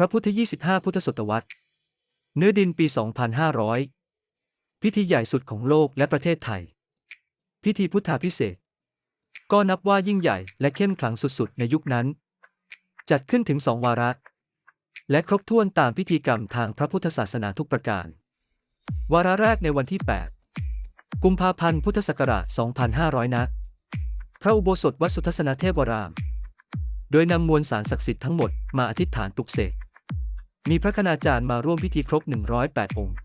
พระพุทธ 25 พุทธศตวรรษ เนื้อดินปี 2500 พิธีใหญ่สุดของโลกและประเทศไทย พิธีพุทธาพิเศษ ก็นับว่ายิ่งใหญ่และเข้มขลังสุดๆ ในยุคนั้น จัดขึ้นถึงสองวาระ และครบถ้วนตามพิธีกรรมทางพระพุทธศาสนาทุกประการ วาระแรกในวันที่ 8 กุมภาพันธ์พุทธศักราช 2500 นะ พระอุโบสถวัดสุทัศนเทพวรามโดยนำมวลสารศักดิ์สิทธิ์ทั้งหมดมาอธิษฐานปลุกเสก มีพระคณาจารย์มาร่วมพิธีครบ 108 องค์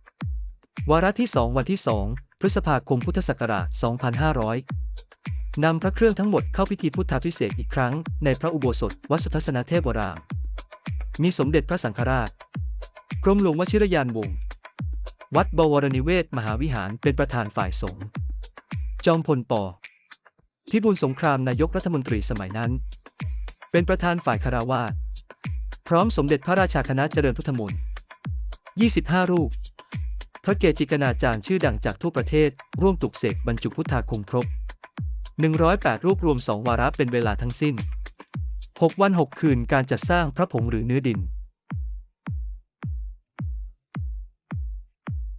วาระที่ 2 วันที่ 2 พฤษภาคมพุทธศักราช 2500 นำพระเครื่องทั้งหมดเข้าพิธีพุทธาพิเศษอีกครั้ง ในพระอุโบสถวัดสุทัศนเทพวราม มีสมเด็จพระสังฆราช กรมหลวงวชิรยานวงศ์ วัดบวรนิเวศ มหาวิหารเป็นประธานฝ่ายสงฆ์ จอมพลปพิบูลสงครามนายกรัฐมนตรีสมัยนั้น เป็นประธานฝ่ายคาราวาส พร้อมสมเด็จพระราชาคณะเจริญพุทธมนต์25 รูป พระเกจิกนาจารย์ชื่อดังจากทั่วประเทศ ร่วมปลุกเสกบรรจุพุทธาคมครบ 108 รูปรวม 2 วาระเป็นเวลาทั้งสิ้น 6 วัน 6 คืนการจัดสร้างพระผงหรือเนื้อดิน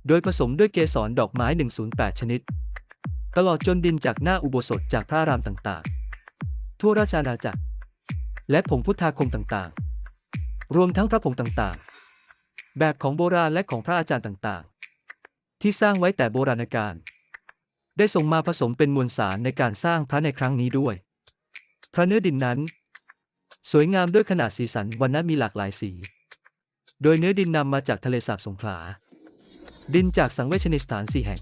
โดยผสมด้วยเกสรดอกไม้ 108 ชนิด ตลอดจนดินจากหน้าอุโบสถจากพระรามต่างๆ ทั่วราชอาณาจักร และผงพุทธาคมต่างๆ รวมทั้งพระผงต่างๆ แบบของโบราณและของพระอาจารย์ต่างๆ ที่สร้างไว้แต่โบราณกาลได้ส่งมาผสมเป็นมวลสารในการสร้างพระในครั้งนี้ด้วย พระเนื้อดินนั้น สวยงามด้วยขนาดสีสันวันนั้นมีหลากหลายสี โดยเนื้อดินนำมาจากทะเลสาบสงขลา ดินจากสังเวชนิสถานสี่แห่ง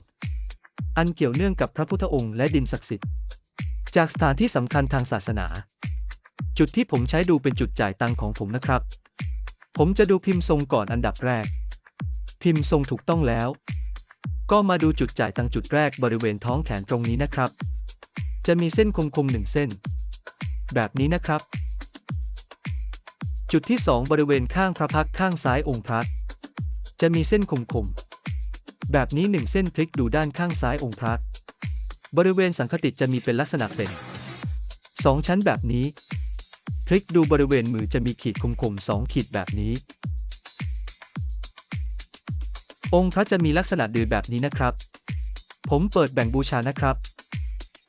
อันเกี่ยวเนื่องกับพระพุทธองค์และดินศักดิ์สิทธิ์ จากสถานที่สำคัญทางศาสนา จุดที่ผมใช้ดูเป็นจุดจ่ายตังของผมนะครับ ผมจะดูพิมพ์ทรงก่อนอันดับแรก พิมพ์ทรงถูกต้องแล้ว ก็มาดูจุดจ่ายตังจุดแรกบริเวณท้องแขนตรงนี้นะครับ จะมีเส้นคมๆหนึ่งเส้น แบบนี้นะครับ จุดที่สองบริเวณข้างพระพักข้างซ้ายองค์พระจะมีเส้นคมๆแบบนี้หนึ่งเส้นพลิกดูด้านข้างซ้ายองค์พระบริเวณสังคติจะมีเป็นลักษณะเป็นสองชั้นแบบนี้ พลิกดูบริเวณมือจะมีขีดคมๆสองขีดแบบนี้ องค์พระจะมีลักษณะดือแบบนี้นะครับ ผมเปิดแบ่งบูชานะครับ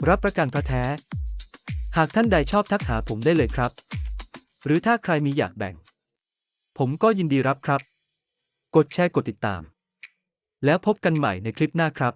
รับประกันพระแท้ หากท่านใดชอบทักหาผมได้เลยครับ หรือถ้าใครมีอยากแบ่ง ผมก็ยินดีรับครับ กดแชร์กดติดตาม แล้วพบกันใหม่ในคลิปหน้าครับ